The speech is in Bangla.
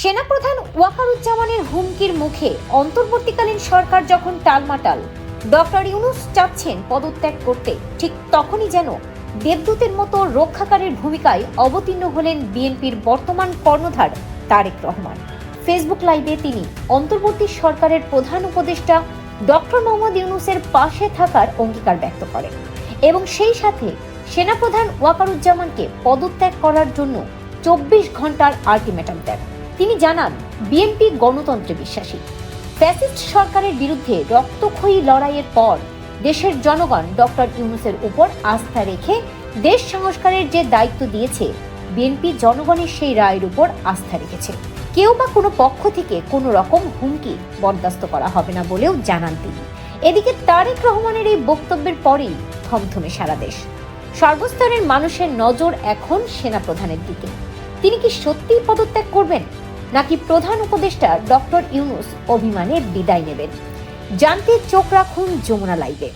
সেনাপ্রধান ওয়াকারুজ্জামানের হুমকির মুখে অন্তর্বর্তীকালীন সরকার যখন টালমাটাল, ডক্টর ইউনুস চাচ্ছেন পদত্যাগ করতে, ঠিক তখনই যেন দেবদূতের মতো রক্ষাকারীর ভূমিকায় অবতীর্ণ হলেন বিএনপির বর্তমান কর্ণধার তারেক রহমান। ফেসবুক লাইভে তিনি অন্তর্বর্তী সরকারের প্রধান উপদেষ্টা ডক্টর মোহাম্মদ ইউনুসের পাশে থাকার অঙ্গীকার ব্যক্ত করেন এবং সেই সাথে সেনাপ্রধান ওয়াকারুজ্জামানকে পদত্যাগ করার জন্য চব্বিশ ঘণ্টার আলটিমেটাম দেন। তিনি জানান বিএনপি গণতন্ত্রে বিশ্বাসী। ফ্যাসিস্ট সরকারের বিরুদ্ধে রক্তক্ষয়ী লড়াইয়ের পর দেশের জনগণ ডক্টর ইউনুসের উপর আস্থা রেখে দেশ সংস্কারের যে দায়িত্ব দিয়েছে বিএনপি জনগণের সেই রায়ের উপর আস্থা রেখেছে। কেউ বা কোনো পক্ষ থেকে কোনো রকম হুমকি বরদাস্ত করা হবে না বলেও জানান তিনি। এদিকে তারেক রহমানের এই বক্তব্যের পরেই থমথমে সারা দেশ। সর্বস্তরের মানুষের নজর এখন সেনাপ্রধানের দিকে। তিনি কি সত্যিই পদত্যাগ করবেন? নাকি প্রধান উপদেষ্টা ডক্টর ইউনুস অভিমানে বিদায় নেবেন? জানতে চোখ রাখুন যমুনা লাইভে।